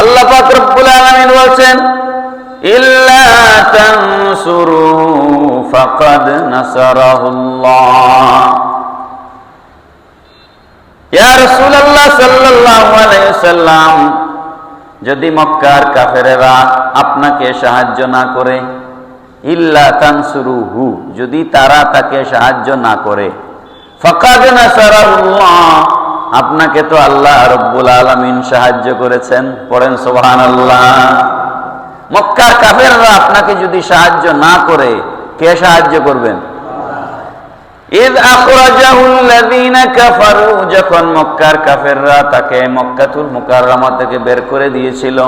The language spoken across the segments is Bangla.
আল্লাহ বলছেন তানসুরু যদি মক্কার কাফেরেরা আপনাকে সাহায্য না করে, ইল্লা তানসুরুহু যদি তারা তাকে সাহায্য না করে, ফাকাদ নাসারাহুল্লাহ আপনাকে তো আল্লাহ রব্বুল আলামিন সাহায্য করেছেন। পড়েন সুবহানাল্লাহ। মক্কার কাফেররা আপনাকে যদি সাহায্য না করে, কে সাহায্য করবেন? যখন মক্কার কাফেররা তাকে মক্কাতুল মুকাররমা থেকে বের করে দিয়েছিল।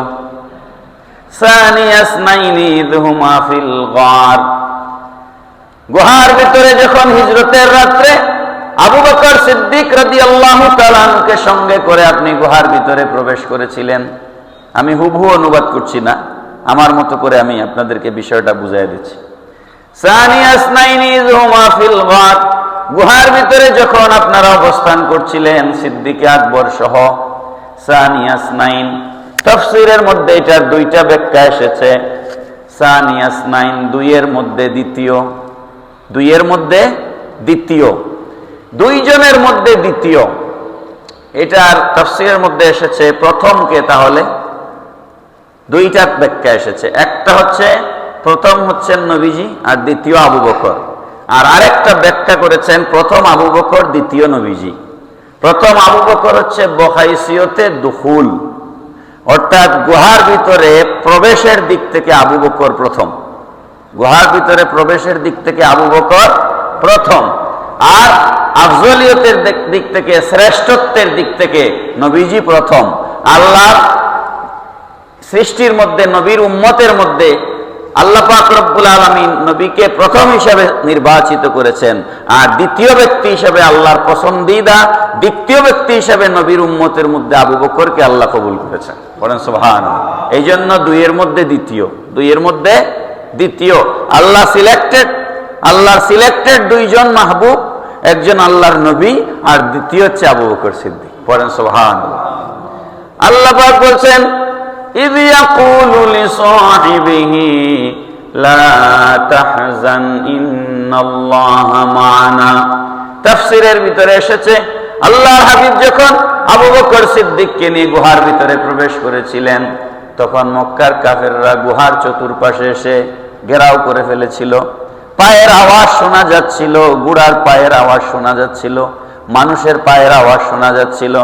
গুহার ভিতরে যখন হিজরতের রাত্রে আবু বকর সিদ্দিক রাদিয়াল্লাহু তাআলাকে সঙ্গে করে আপনি গুহার ভিতরে প্রবেশ করেছিলেন। আমি হুবহু অনুবাদ করছি না। আমার মতো করে আমি আপনাদেরকে বিষয়টা বুঝাই দিচ্ছি। গুহার ভিতরে যখন আপনারা অবস্থান করছিলেন সিদ্দিক আকবর সহ সানি আসনাইন, তফসিরের মধ্যে এটার দুইটা ব্যাখ্যা এসেছে। সানি আসনাইন দুইয়ের মধ্যে দ্বিতীয়, দুইয়ের মধ্যে দ্বিতীয়। দুইজনের মধ্যে দ্বিতীয়। এটার তফসিরের মধ্যে এসেছে প্রথমকে তাহলে? দুইটা ব্যাখ্যা এসেছে। একটা হচ্ছে, প্রথম হচ্ছেন নবীজি আর দ্বিতীয় আবু বকর। আর আরেকটা ব্যাখ্যা করেছেন, প্রথম আবু বকর, দ্বিতীয় নবীজি। প্রথম আবু বকর হচ্ছে বহাইসিয়তে দুহুল অর্থাৎ গুহার ভিতরে প্রবেশের দিক থেকে আবু বকর প্রথম। গুহার ভিতরে প্রবেশের দিক থেকে আবু বকর প্রথম। আর আফজলিয়তের দিক- থেকে, শ্রেষ্ঠত্বের দিক থেকে নবীজি প্রথম। আল্লাহ সৃষ্টির মধ্যে, নবীর উম্মতের মধ্যে আল্লাহ রব্বুল আলমিন নবীকে প্রথম হিসাবে নির্বাচিত করেছেন। আর দ্বিতীয় ব্যক্তি হিসাবে আল্লাহর পছন্দিদা, দ্বিতীয় ব্যক্তি হিসাবে নবীর উম্মতের মধ্যে আবু বকরকে আল্লাহ কবুল করেছেন। বলেন সোহান এই জন্য দুইয়ের মধ্যে দ্বিতীয়। দুইয়ের মধ্যে দ্বিতীয়। আল্লাহ সিলেক্টেড আল্লাহর সিলেক্টেড দুইজন মাহবুব একজন আল্লাহর নবী আর দ্বিতীয় হচ্ছে আবু বকর সিদ্দিক। পরেন সোহান আল্লাহ বলছেন ভিতরে এসেছে হাবিব যখন আবু নিয়ে গুহার ভিতরে প্রবেশ করেছিলেন, তখন মক্কার কাফেররা গুহার চতুর্পাশে এসে ঘেরাও করে ফেলেছিল। পায়ের আওয়াজ শোনা যাচ্ছিল, গুড়ার পায়ের আওয়াজ শোনা যাচ্ছিল, মানুষের পায়ের আওয়াজ শোনা যাচ্ছিল।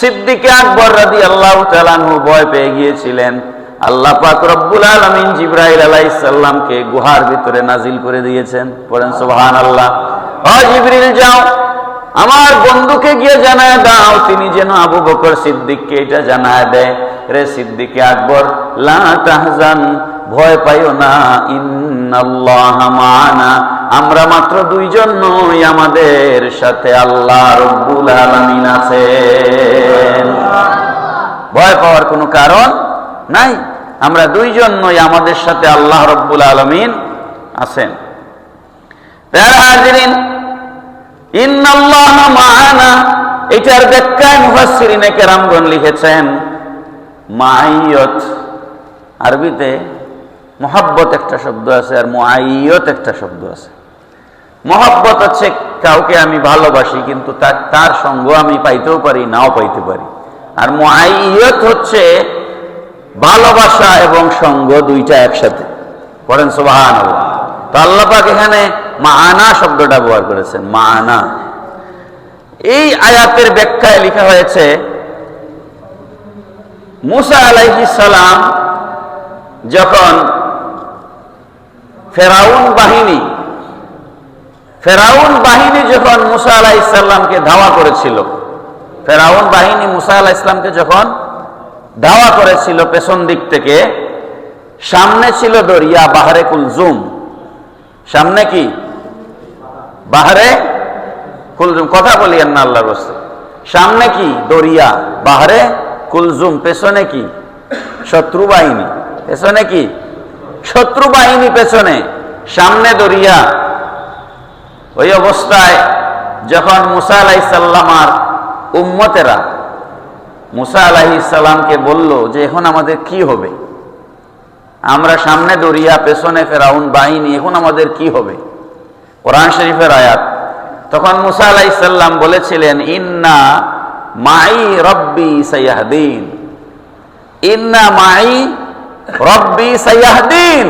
সিদ্দিকে আকবর রাদি আল্লাহ তালানহু ভয় পেয়ে গিয়েছিলেন। আল্লাহ পাক রব্বুল আলমিন জিব্রাইল আলাইহিস সালামকে গুহার ভিতরে নাজিল করে দিয়েছেন। পড়েন সুবহান আল্লাহ জিবরিল, যাও। আমার বন্ধুকে গিয়ে জানায় দাও, তিনি যেন আবু বকর সিদ্দিককে এটা জানায় দেয়। রে সিদ্দিকে আকবর, লা তাহজান ভয় পাইও না। মানা। আমরা মাত্র দুইজন নই, আমাদের সাথে আল্লাহ রব্বুল আলামিন আছেন। ভয় পাওয়ার কোনো কারণ নাই। আমরা দুইজন নই, আমাদের সাথে আল্লাহ রব্বুল আলামিন আছেন। এটার ব্যাখ্যায় মুফাসসিরিনে কেরামগণ লিখেছেন, মাইয়ত। আরবিতে মহাব্বত একটা শব্দ আছে আর মুআইয়ত একটা শব্দ আছে। মহাব্বত হচ্ছে কাউকে আমি ভালোবাসি, কিন্তু তার তার সঙ্গ আমি পাইতেও পারি, নাও পাইতে পারি। আর মুআইয়ত হচ্ছে ভালোবাসা এবং সঙ্গ দুইটা একসাথে। পড়েন সুবাহান তো আল্লাহ পাক এখানে মাআনা শব্দটা ব্যবহার করেছেন, মাআনা। এই আয়াতের ব্যাখ্যায় লেখা হয়েছে, মুসা আলাইহিস সালাম যখন ফেরাউন বাহিনী ফেরাউন বাহিনী যখন মুসা আলাহ ইসলামকে ধাওয়া করেছিল, ফেরাউন বাহিনী মুসা আলাহ ইসলামকে যখন ধাওয়া করেছিল পেছন দিক থেকে, সামনে ছিল দরিয়া, বাহারে কুলজুম। সামনে কি? বাহারে কুলজুম। কথা বলিয়েন না আল্লাহর বস্তে সামনে কি? দরিয়া, বাহারে কুলজুম। পেছনে কি? শত্রু বাহিনী। পেছনে কি? শত্রু বাহিনী পেছনে, সামনে দরিয়া। ওই অবস্থায় যখন মুসা আলাইসাল্লামার উম্মতেরা মুসা আলাহি ইসালামকে বলল যে, এখন আমাদের কি হবে? আমরা সামনে দরিয়া, পেছনে ফেরাউন বাহিনী, এখন আমাদের কি হবে? কোরআন শরীফের আয়াত। তখন মুসা আলাইসাল্লাম বলেছিলেন, ইন্না মাই রব্বি সৈয়াহদিন ইন্না মাই রব্বি সৈয়াহদিন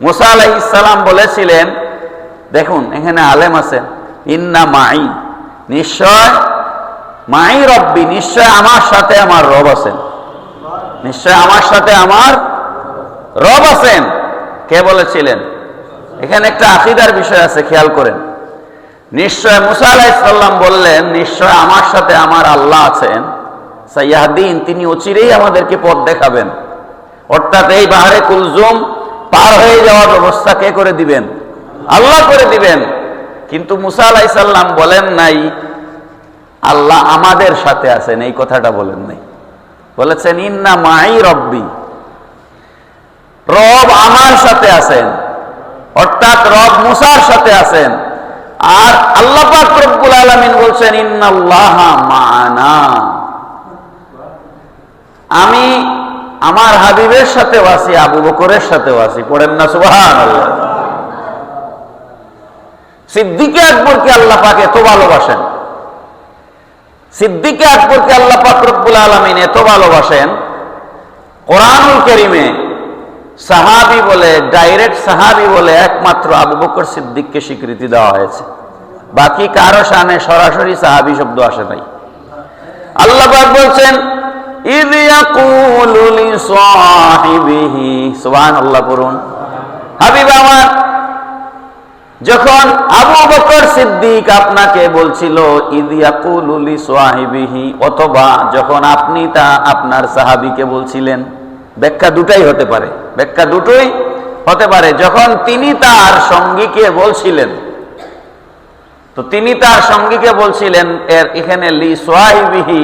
মুসা আলাইসাল্লাম বলেছিলেন, দেখুন, এখানে আলেম ইন্না মাই নিশ্চয় মাই রব্বি, নিশ্চয় আমার সাথে আমার রব আছেন। নিশ্চয় আমার সাথে আমার রব আছেন। কে বলেছিলেন? এখানে একটা আকিদার বিষয় আছে, খেয়াল করেন। নিশ্চয় মুসা আলাহিসাল্লাম বললেন, নিশ্চয় আমার সাথে আমার আল্লাহ আছেন, সাইয়াহদিন, তিনি অচিরেই আমাদেরকে পথ দেখাবেন। অর্থাৎ এই বাহারে কুলজুম পার হয়ে যাওয়ার ব্যবস্থা কে করে দিবেন? আল্লাহ করে দিবেন। কিন্তু মুসা আলাইসাল্লাম বলেন নাই, আল্লাহ আমাদের সাথে আছেন, এই কথাটা বলেন নাই। বলেছেন, ইন্না মাই রব্বি। রব আমার সাথে আছেন, অর্থাৎ রব মুসার সাথে আছেন। আর আল্লাহ পাক রব্বুল আলামিন বলছেন, ইন্নাল্লাহ মানা। আমি আমার হাবিবের সাথে আছি, আবু বকরের সাথে আছি। পড়েন না, সুবহানাল্লাহ। সিদ্দিকে আকবরকে আল্লাহ পাক এত ভালোবাসেন। সিদ্দিকে আকবরকে আল্লাহ পাক রব্বুল আলামিন এত ভালোবাসেন। কোরআনুল করিমে সাহাবি বলে, ডাইরেক্ট সাহাবি বলে একমাত্র আবু বকর সিদ্দিককে স্বীকৃতি দেওয়া হয়েছে। বাকি কারও সামনে সরাসরি সাহাবি শব্দ আসে নাই। আল্লাহ পাক যখন আবু বকর সিদ্দিক আপনাকে বলছিল, ইদ ইয়াকুলু অথবা যখন আপনি তা আপনার সাহাবীকে বলছিলেন, ব্যাখ্যা দুটাই হতে পারে। ব্যাখ্যা দুটোই হতে পারে। যখন তিনি তার সঙ্গীকে বলছিলেন, তো তিনি তার সঙ্গীকে বলছিলেন, এর এখানে লি সোয়াহিবিহি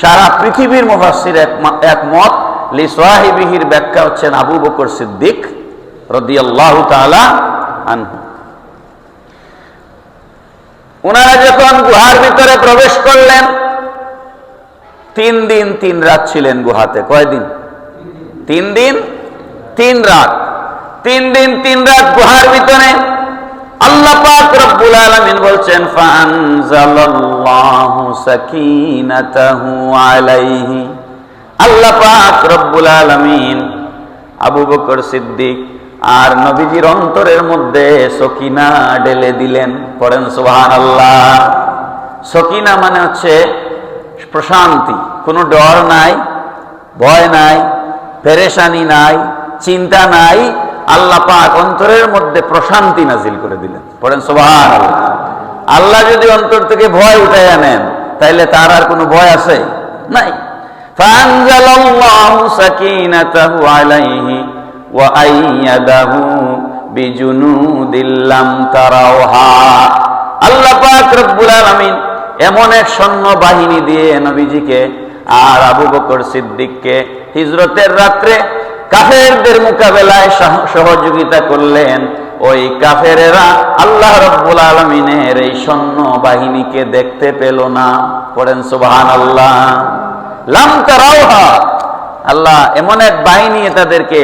সারা পৃথিবীর মুফাসির একমত লি সোয়াহিবিহির ব্যাখ্যা হচ্ছেন আবু বকর সিদ্দিক রদিয়াল্লাহ আনহু। ওনারা যখন গুহার ভিতরে প্রবেশ করলেন, তিন দিন তিন রাত ছিলেন গুহাতে। কয়দিন? তিন দিন, তিন রাত। তিন দিন, তিন রাত গুহার ভিতরে আল্লাহ পাক বলছেন আল্লাহ আবু বকর সিদ্দিক আর নবীজির অন্তরের মধ্যে সকিনা ঢেলে দিলেন। পড়েন, সুবহানাল্লাহ। সকিনা মানে হচ্ছে প্রশান্তি, কোনো ডর নাই, ভয় নাই, পেরেশানি নাই, চিন্তা নাই। আল্লাহ পাক অন্তরের মধ্যে প্রশান্তি নাজিল করে দিলেন। পড়েন সোভান আল্লাহ যদি অন্তর থেকে ভয় উঠে আনেন তাহলে তার আর কোনো ভয় আছে? নাই। আল্লাহ পাক রব্বুল আলামিন এমন এক সৈন্য বাহিনী দিয়ে নবীজিকে আর আবু বকর সিদ্দিককে হিজরতের রাত্রে কাফেরদের মোকাবেলায় সহযোগিতা করলেন। ওই কাফেরেরা আল্লাহ রব্বুল আলমিনের এই সৈন্য বাহিনীকে দেখতে পেল না। পড়েন সুবাহান আল্লাহ আল্লাহ এমন এক বাহিনী তাদেরকে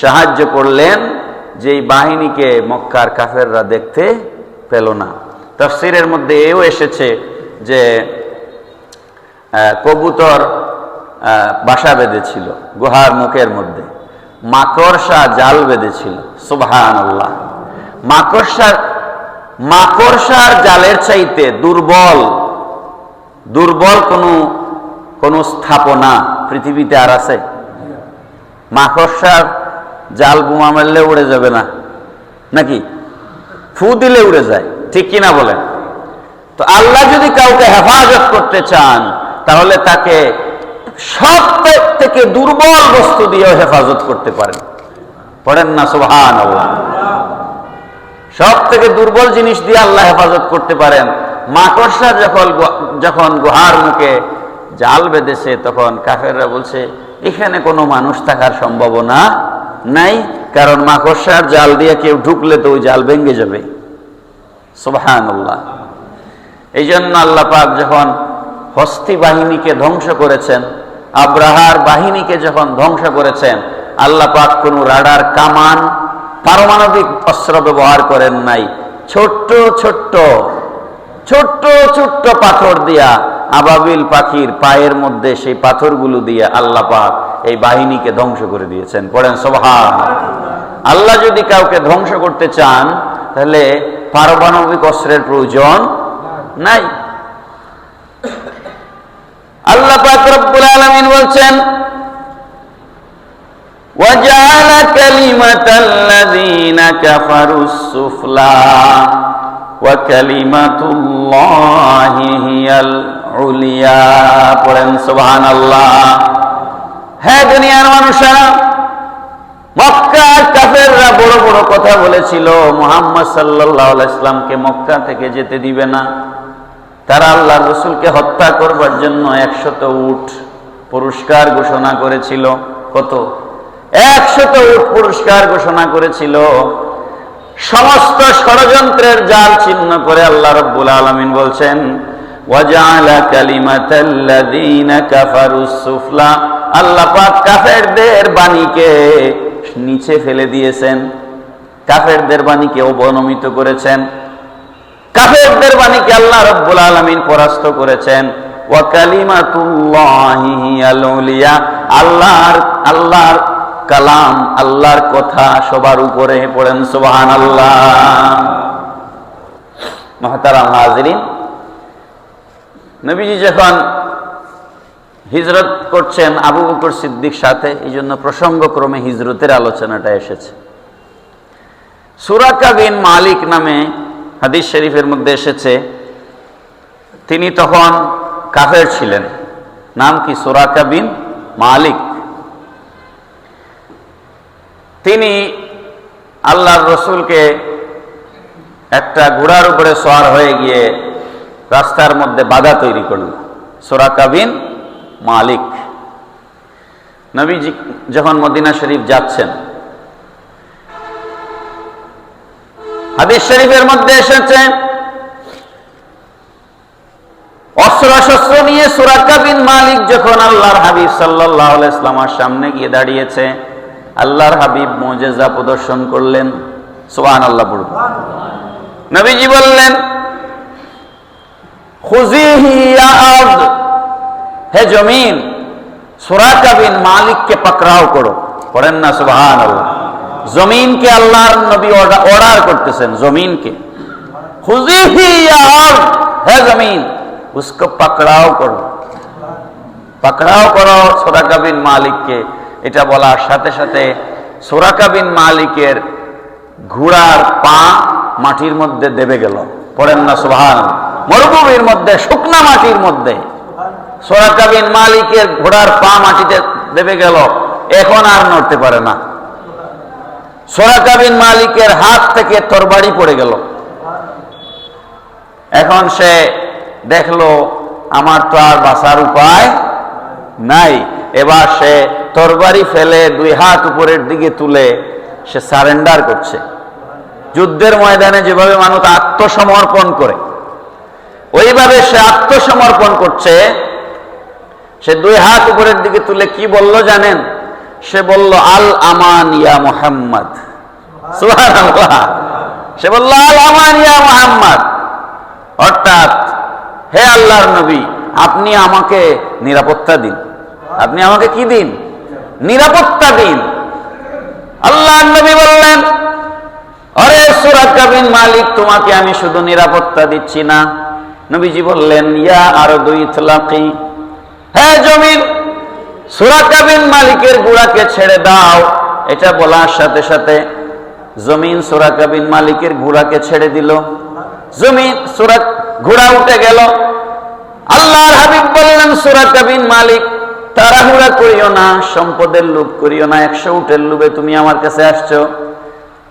সাহায্য করলেন যে বাহিনীকে মক্কার কাফেররা দেখতে পেল না। তফসিরের মধ্যে এও এসেছে যে কবুতর বাসা বেঁধেছিল গুহার মুখের মধ্যে। মাকড়সা জাল বেঁধেছিল সুবহান আল্লাহ মাকড়সার মাকড়সার জালের চাইতে দুর্বল দুর্বল কোনো কোনো স্থাপনা পৃথিবীতে আর আছে? মাকড়সার জাল বোমা মারলে উড়ে যাবে না। নাকি? ফু দিলে উড়ে যায়, ঠিক কিনা বলেন? তো আল্লাহ যদি কাউকে হেফাজত করতে চান, তাহলে তাকে সব থেকে দুর্বল বস্তু দিয়েও হেফাজত করতে পারেন। পড়েন না সুহান সব থেকে দুর্বল জিনিস দিয়ে আল্লাহ হেফাজত করতে পারেন। মাকড়সা যখন যখন গুহার মুখে জাল বেঁধেছে, তখন কাফেররা বলছে, এখানে কোনো মানুষ থাকার সম্ভাবনা নাই, কারণ মাকড়সার জাল দিয়ে কেউ ঢুকলে তো ওই জাল ভেঙে যাবে। সুবহান আল্লাহ এই জন্য আল্লাহ পাক যখন হস্তি বাহিনীকে ধ্বংস করেছেন আব্রাহার বাহিনীকে যখন ধ্বংস করেছেন, আল্লাহ পাক কোন রাডার, কামান, পারমাণবিক অস্ত্র ব্যবহার করেন নাই। ছোট্ট ছোট্ট ছোট্ট ছোট্ট পাথর দিয়া আবাবিল পাখির পায়ের মধ্যে সেই পাথরগুলো দিয়ে আল্লাহ পাক এই বাহিনীকে ধ্বংস করে দিয়েছেন। পড়েন সোভান আল্লাহ যদি কাউকে ধ্বংস করতে চান, তাহলে পারমাণবিক অস্ত্রের প্রয়োজন নাই। আল্লাহ পাক রব্বুল আলামিন বলছেন وجعل كلمة الذين كفروا السفلى وكلمة الله هي العليا পড়েন সুবহানাল্লাহ হ্যাঁ দুনিয়ার মানুষেরা মক্কার কাফেররা বড় বড় কথা বলেছিল মোহাম্মদ সাল্লাল্লাহু আলাইহি ইসলামকে মক্কা থেকে যেতে দিবে না তারা আল্লাহ রসুলকে হত্যা করবার জন্য একশত উঠ পুরস্কার ঘোষণা করেছিল। কত? একশত উঠ পুরস্কার ঘোষণা করেছিল। সমস্ত ষড়যন্ত্রের জাল চিহ্ন করে আল্লাহ রব্বুল আলমিন বলছেন কাফেরদের বাণীকে নিচে ফেলে দিয়েছেন। কাফেরদের বাণীকে অবনমিত করেছেন। কাফেরদের বাণীকে আল্লাহ রব্বুল আলমিন পরাস্ত করেছেন? কালাম, আল্লাহর কথা সবার উপরে পড়েন সুবহান আল্লাহ মহতারাম হাজরিন, নবীজি যখন হিজরত করছেন আবু বকর সিদ্দিক সাথে এই জন্য প্রসঙ্গক্রমে হিজরতের আলোচনাটা এসেছে। সুরাকা বিন মালিক নামে হাদিস শরীফের মধ্যে এসেছে, তিনি তখন কাফের ছিলেন। নাম কি? সুরাকা বিন মালিক। তিনি আল্লাহর রসুলকে একটা ঘোড়ার উপরে সোয়ার হয়ে গিয়ে রাস্তার মধ্যে বাধা তৈরি করল সোরাকা বিন মালিক। নবীজি যখন মদিনা শরীফ যাচ্ছেন হাদিস শরীফের মধ্যে এসেছে অস্ত্র শস্ত্র নিয়ে সুরাকা বিন মালিক যখন আল্লাহর হাবিব সাল্লাহ ইসলামার সামনে গিয়ে দাঁড়িয়েছে, আল্লাহর হাবিব মোজেজা প্রদর্শন করলেন। সোহান আল্লাহ পড়ব নবীজি বললেন হে জমিন সুরাকা বিন মালিককে পাকড়াও করো। পড়েন না সুবাহান আল্লাহ জমিনকে আল্লাহর নবী অর্ডার করতেছেন, জমিনকে। হে জমিন, উসকো পাকড়াও করো। পাকড়াও করো সোরাকা বিন মালিককে, এটা বলার সাথে সাথে সোরাকা বিন মালিকের ঘোড়ার পা মাটির মধ্যে দেবে গেল। পড়েন না সোহান মরুভূমির মধ্যে, শুকনা মাটির মধ্যে। সোরাকা বিন মালিকের ঘোড়ার পা মাটিতে দেবে গেল। এখন আর নড়তে পারে না। সোরাকা বিন মালিকের হাত থেকে তরবারি পড়ে গেল। এখন সে দেখল, আমার তো আর বাঁচার উপায় নাই। এবার সে তরবারি ফেলে দুই হাত উপরের দিকে তুলে সে সারেন্ডার করছে। যুদ্ধের ময়দানে যেভাবে মানুষ আত্মসমর্পণ করে, ওইভাবে সে আত্মসমর্পণ করছে। সে দুই হাত উপরের দিকে তুলে কি বলল জানেন? সে বলল, আল আমান ইয়া মোহাম্মদ। সে বলল, আল আমান ইয়া মোহাম্মদ। অর্থাৎ, হে আল্লাহর নবী, আপনি আমাকে নিরাপত্তা দিন। আপনি আমাকে কি দিন? নিরাপত্তা দিন। আল্লাহ নবী বললেন, অরে সুরাকা বিন মালিক, তোমাকে আমি শুধু নিরাপত্তা দিচ্ছি না। নবীজি বললেন, ইয়া আর দুই তলাকি হ্যাঁ জমিন সুরাকা বিন মালিকের গুড়াকে ছেড়ে দাও। এটা বলার সাথে সাথে জমিন সুরাকা বিন মালিকের ঘোড়াকে ছেড়ে দিল। জমিন সুরাক ঘোড়া উঠে গেল। আল্লাহর হাবিব বললেন সুরাকা বিন মালিক, তাড়াহুড়া করিও না, সম্পদের লোভ করিও না, একশো উঠের লোভে তুমি আমার কাছে আসছো।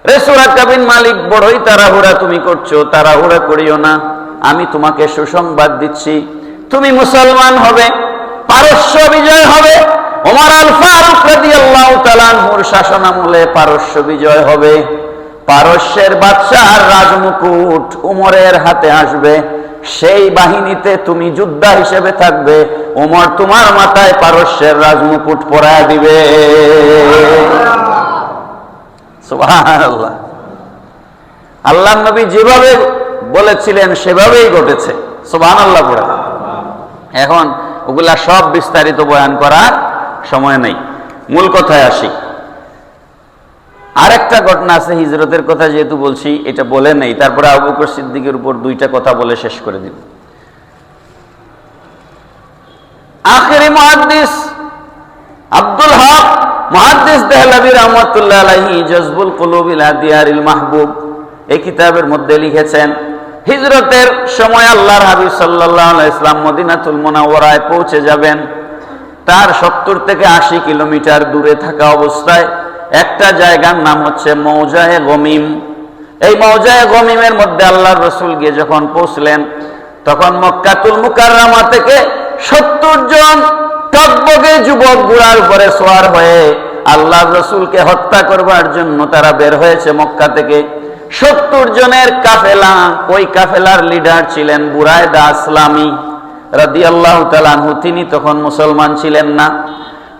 রেসুরা কাবিন মালিক, বড়ই তাড়াহুড়া তুমি করছ, তাড়াহুড়া করিও না। আমি তোমাকে সুসংবাদ দিচ্ছি। তুমি মুসলমান হবে। পারস্য বিজয় হবে। ওমর আল ফারুক রাদিয়াল্লাহু তাআলার শাসনামলে পারস্য বিজয় হবে। পারস্যের বাদশার রাজমুকুট উমরের হাতে আসবে। সেই বাহিনীতে তুমি যোদ্ধা হিসেবে থাকবে। ওমর তোমার মাথায় পারস্যের রাজমুকুট পরায় দিবে। সুবহানাল্লাহ। আল্লাহ নবী যেভাবে বলেছিলেন সেভাবেই ঘটেছে। সুবহান আল্লাহ পড়ে। এখন ওগুলা সব বিস্তারিত বয়ান করার সময় নেই। মূল কথায় আসি। আরেকটা ঘটনা আছে, হিজরতের কথা যেহেতু বলছি, এটা বলে নেই। তারপরে আবু বকর সিদ্দিকের উপর দুইটা কথা বলে শেষ করে দিব আখেরি মুহাদ্দিস আব্দুল হক, মুহাদ্দিস দেহলাবি রহমতুল্লাহ আলাইহি, জজবুল কুলুবিল হাদিয়ারিল মাহবুব, এই কিতাবের মধ্যে লিখেছেন হিজরতের সময় আল্লাহর হাবিব আলাইহি ইসলাম মদিনাতুল মুনাওয়ারায় পৌঁছে যাবেন। তার সত্তর থেকে আশি কিলোমিটার দূরে থাকা অবস্থায় একটা জায়গার নাম হচ্ছে মৌজায়ে গমিম। এই মৌজায়ে গমিমের মধ্যে আল্লাহর রসুল গিয়ে যখন পৌঁছলেন, তখন মক্কাতুল মুকাররামা থেকে সত্তর জন টকবগে যুবক গুড়ার উপরে সোয়ার হয়ে আল্লাহর রসুলকে হত্যা করবার জন্য তারা বের হয়েছে মক্কা থেকে। সত্তর জনের কাফেলা, ওই কাফেলার লিডার ছিলেন বুরায়দা আসলামী রাদি আল্লাহ তালানহু তিনি তখন মুসলমান ছিলেন না।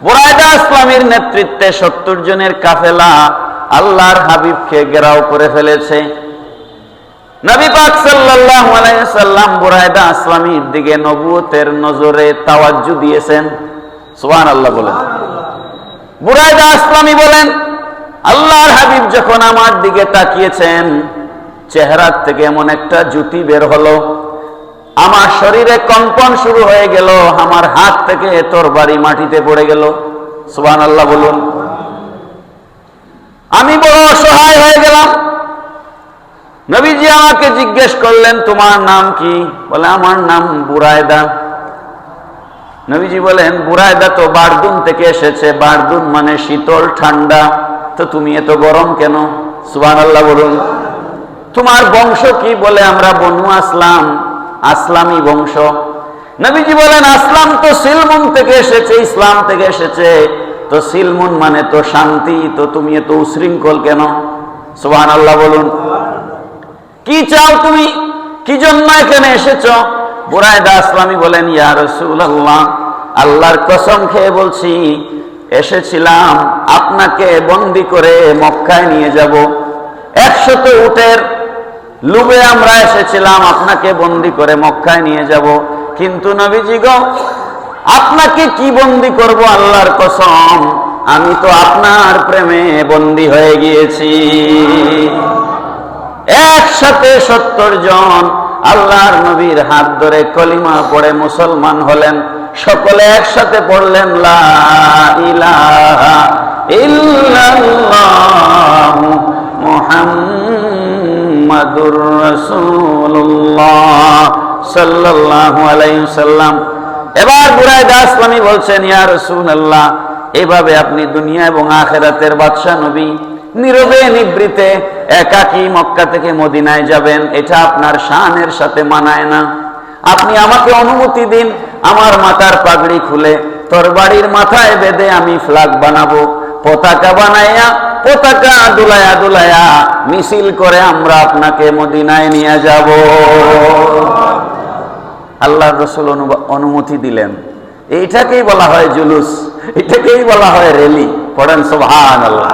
বুরায়দা ইসলামের নেতৃত্বে সত্তর জনের কাফেলা আল্লাহর হাবিবকে ঘেরাও করে ফেলেছে। নবী পাক সাল্লাল্লাহু আলাইহি সাল্লাম বুরায়দা ইসলামীর দিকে নবুয়তের নজরে তাওয়াজ্জু দিয়েছেন। সুবহানাল্লাহ বলেন। বুরায়দা ইসলামী বলেন আল্লাহর হাবিব যখন আমার দিকে তাকিয়েছেন, চেহারার থেকে এমন একটা জুতি বের হলো। আমার শরীরে কম্পন শুরু হয়ে গেল, আমার হাত থেকে তোর বাড়ি মাটিতে পড়ে গেল। সুবান আল্লাহ বলুন। আমি বড় অসহায় হয়ে গেলাম। নবীজি আমাকে জিজ্ঞেস করলেন, তোমার নাম কি? বলে, আমার নাম বুরায়দা। নবীজি বলেন, বুরায়দা তো বারদুন থেকে এসেছে। বারদুন মানে শীতল, ঠান্ডা। তো তুমি এত গরম কেন? সুবান আল্লাহ বলুন। তোমার বংশ কি বলে আমরা বনু আসলাম? আসলামী বংশ। নবীজি বলেন, আসলাম তো সিলমুন থেকে এসেছে, ইসলাম থেকে এসেছে। তো সিলমুন মানে তো শান্তি, তো তুমি এত উশৃঙ্খল কেন? সুবান আল্লাহ বলুন। কি চাও তুমি? কি জন্য এখানে এসেছ? বুরায়দা আসলামী বলেন, ইয়া রাসূলুল্লাহ, আল্লাহর কসম খেয়ে বলছি এসেছিলাম, আপনাকে বন্দি করে মক্কায় নিয়ে যাব। একশত উটের লুবে আমরা এসেছিলাম, আপনাকে বন্দি করে মক্কায় নিয়ে যাব। কিন্তু নবীজি গো, আপনাকে কি বন্দি করব আল্লাহর কসম? আমি তো আপনার প্রেমে বন্দি হয়ে গিয়েছি। একসাথে সত্তর জন আল্লাহর নবীর হাত ধরে কলিমা পড়ে মুসলমান হলেন। সকলে একসাথে পড়লেন, লা ইলাহা ইল্লাল্লাহু মুহাম্মাদুর সাল্লাল্লাহু সাল্লাম এবার বুরাইদা আসলামী বলছেন, ইয়া রাসূলুল্লাহ, এভাবে আপনি দুনিয়া এবং আখেরাতের বাদশা নবী নীরবে নিবৃতে, একাকী মক্কা থেকে মদিনায় যাবেন। এটা আপনার শানের সাথে মানায় না। আপনি আমাকে অনুমতি দিন, আমার মাথার পাগড়ি খুলে তোর বাড়ির মাথায় বেঁধে আমি ফ্ল্যাগ বানাবো। পতাকা বানাইয়া, পতাকা দুলায়া দুলায়া, মিছিল করে আমরা আপনাকে মদিনায় নিয়ে যাব। আল্লাহ রসুল অনুমতি দিলেন। এইটাকেই বলা হয় জুলুস এটাকেই বলা হয় রেলি। পড়েন সোভান আল্লাহ